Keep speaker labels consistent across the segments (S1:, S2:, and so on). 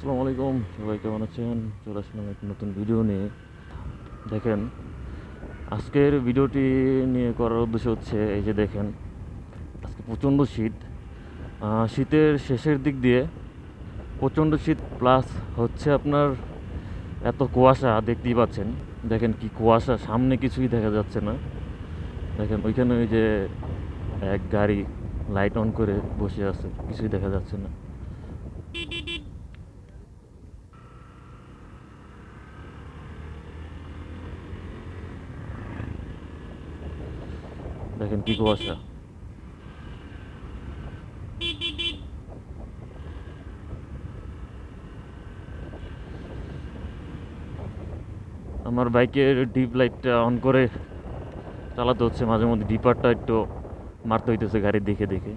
S1: আসসালামু আলাইকুম। সবাই কেমন আছেন? চলে আসলাম এক নতুন ভিডিও নিয়ে। দেখেন, আজকের ভিডিওটি নিয়ে করার উদ্দেশ্য হচ্ছে, এই যে দেখেন, আজকে প্রচণ্ড শীত। শীতের শেষের দিক দিয়ে প্রচণ্ড শীত প্লাস হচ্ছে আপনার এত কুয়াশা দেখতেই পাচ্ছেন। দেখেন কি কুয়াশা, সামনে কিছুই দেখা যাচ্ছে না। দেখেন, ওইখানে ওই যে এক গাড়ি লাইট অন করে বসে আছে, কিছুই দেখা যাচ্ছে না। দেখেন কি কুয়াশা। আমার বাইকের ডিপ লাইটটা অন করে চালাতে হচ্ছে, মাঝে মধ্যে ডিপারটা একটু মারতে হইতেছে গাড়ি দেখে দেখে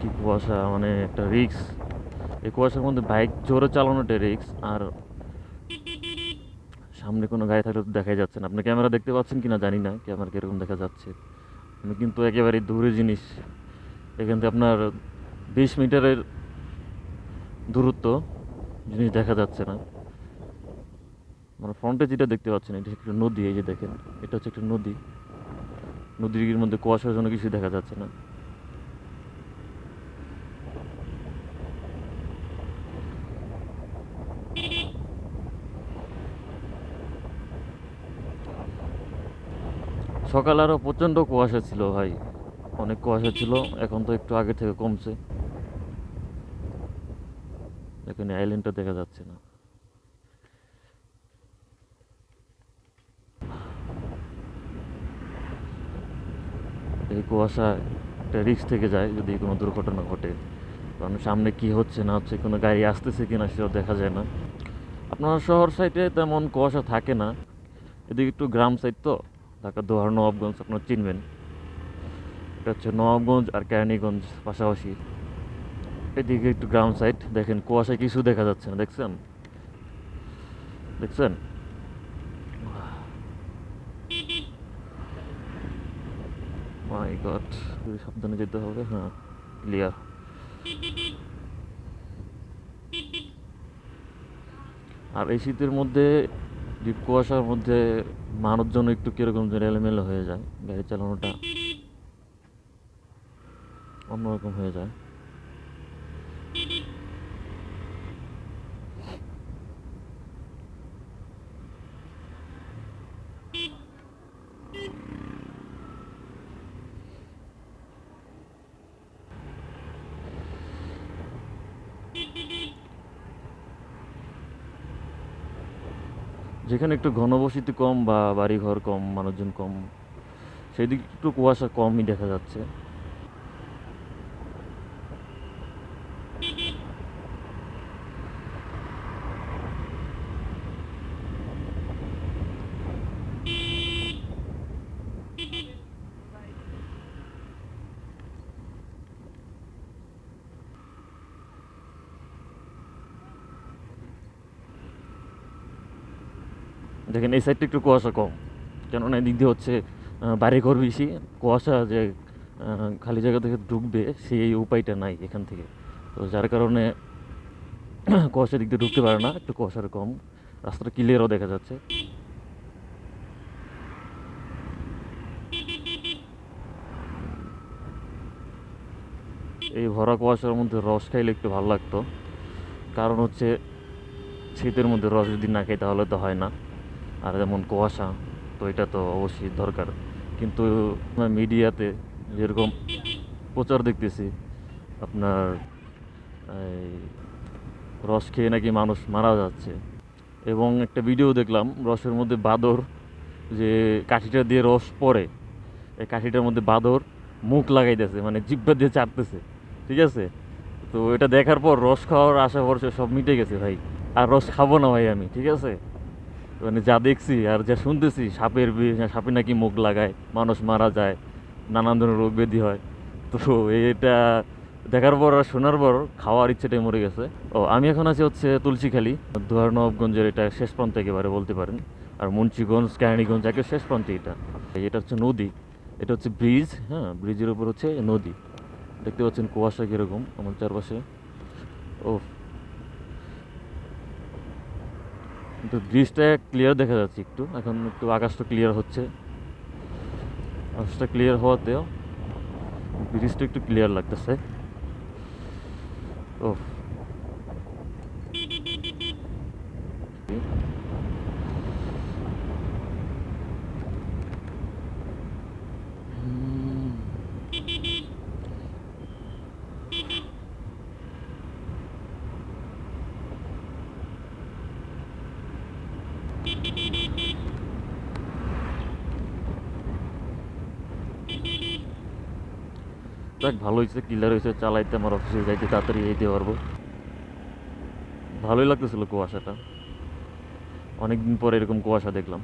S1: কি কুয়াশা মানে একটা রিক্স এই কুয়াশার মধ্যে বাইক জোরে চালানোটা রিক্স আর সামনে কোনো গাড়ি থাকলে তো দেখাই যাচ্ছে না। আপনি ক্যামেরা দেখতে পাচ্ছেন কি না জানি না, ক্যামেরা কীরকম দেখা যাচ্ছে। আমি কিন্তু একেবারে দূরে জিনিস। এখান থেকে আপনার বিশ মিটারের দূরত্ব জিনিস দেখা যাচ্ছে না। মানে ফ্রন্টে যেটা দেখতে পাচ্ছেন, এটা একটা নদী, এই যে দেখেন, এটা হচ্ছে একটা নদী। নদীর মধ্যে কুয়াশার জন্য কিছু দেখা যাচ্ছে না। সকালে আরও প্রচণ্ড কুয়াশা ছিল ভাই। অনেক কুয়াশা ছিল, এখন তো একটু আগে থেকে কমছে। এখানে আইল্যান্ডটা দেখা যাচ্ছে না। এই কুয়াশা একটা রিস্ক থেকে যায় যদি কোনো দুর্ঘটনা ঘটে। কারণ সামনে কি হচ্ছে, না হচ্ছে, কোনো গাড়ি আসতেছে কিনা সেটাও দেখা যায় না। আপনার শহর সাইডে তেমন কুয়াশা থাকে না। এদিকে একটু গ্রাম সাইড তো। ঢাকা দোহার নবাবগঞ্জ আপনারা চিনবেন। এটা হচ্ছে নবাবগঞ্জ আর কেরানীগঞ্জ পাশাপাশি। এদিকে একটু গ্রাম সাইড দেখেন, কুয়াশায় কিছু দেখা যাচ্ছে না, দেখছেন? দেখছেন? মাই গড সাবধানে যেতে হবে হ্যাঁ ক্লিয়ার। আর এই শীতের মধ্যে ডিপ কুয়াশার মধ্যে মানুষজন একটু কীরকম যেন এলোমেলো হয়ে যায়, গাড়ি চালানোটা অন্যরকম হয়ে যায়। যেখানে একটু ঘনবসতি কম বা বাড়িঘর কম, মানুষজন কম, সেই দিক একটু কুয়াশা কমই দেখা যাচ্ছে। দেখেন এই সাইডটা একটু কুয়াশা কম। কেননা এদিক দিয়ে হচ্ছে বাড়িঘর বেশি। কুয়াশা যে খালি জায়গা থেকে ঢুকবে, সেই উপায়টা নাই এখান থেকে। তো যার কারণে কুয়াশার দিক দিয়ে ঢুকতে পারে না, একটু কুয়াশার কম। রাস্তাটা ক্লিয়ারও দেখা যাচ্ছে। এই ভরা কুয়াশার মধ্যে রস খাইলে একটু ভালো লাগতো। কারণ হচ্ছে, শীতের মধ্যে রস যদি না খাই তাহলে তো হয় না। আর যেমন কুয়াশা, তো এটা তো অবশ্যই দরকার। কিন্তু মিডিয়াতে যেরকম প্রচার দেখতেছি, আপনার রস খেয়ে নাকি মানুষ মারা যাচ্ছে। এবং একটা ভিডিও দেখলাম, রসের মধ্যে বাদর, যে কাঠিটা দিয়ে রস পড়ে, এই কাঠিটার মধ্যে বাদর মুখ লাগাইতেছে মানে জিব্বা দিয়ে চাটতেছে, ঠিক আছে? তো এটা দেখার পর রস খাওয়ার আশা ভরসা সব মিটে গেছে ভাই। আর রস খাব না ভাই আমি, ঠিক আছে? মানে যা দেখছি আর যা শুনতেছি, সাপের সাপে নাকি মুখ লাগায়, মানুষ মারা যায়, নানান ধরনের রোগ ব্যাধি হয়। তো এটা দেখার পর আর শোনার পর খাওয়ার ইচ্ছেটাই মরে গেছে। ও, আমি এখন আছি হচ্ছে তুলসীখালি, দুয়ার নবাবগঞ্জের এটা শেষ প্রান্ত একেবারে বলতে পারেন। আর মুন্সিগঞ্জ, কেরানীগঞ্জ একে শেষ প্রান্তে এটা। এটা হচ্ছে নদী, এটা হচ্ছে ব্রিজ হ্যাঁ ব্রিজের উপর হচ্ছে নদী। দেখতে পাচ্ছেন কুয়াশা কীরকম, আমার চারপাশে। ও কিন্তু ব্রিজটা ক্লিয়ার দেখা যাচ্ছে একটু। এখন একটু আকাশটা ক্লিয়ার হচ্ছে। আকাশটা ক্লিয়ার হওয়াতেও ব্রিজটা একটু ক্লিয়ার লাগতেছে। ও যাক ভালো হয়েছে ক্লিয়ার হয়েছে, চালাইতে আমার অফিসে যাইতে তাড়াতাড়ি যেতে পারব। ভালোই লাগতেছিল কুয়াশাটা। অনেকদিন পরে এরকম কুয়াশা দেখলাম।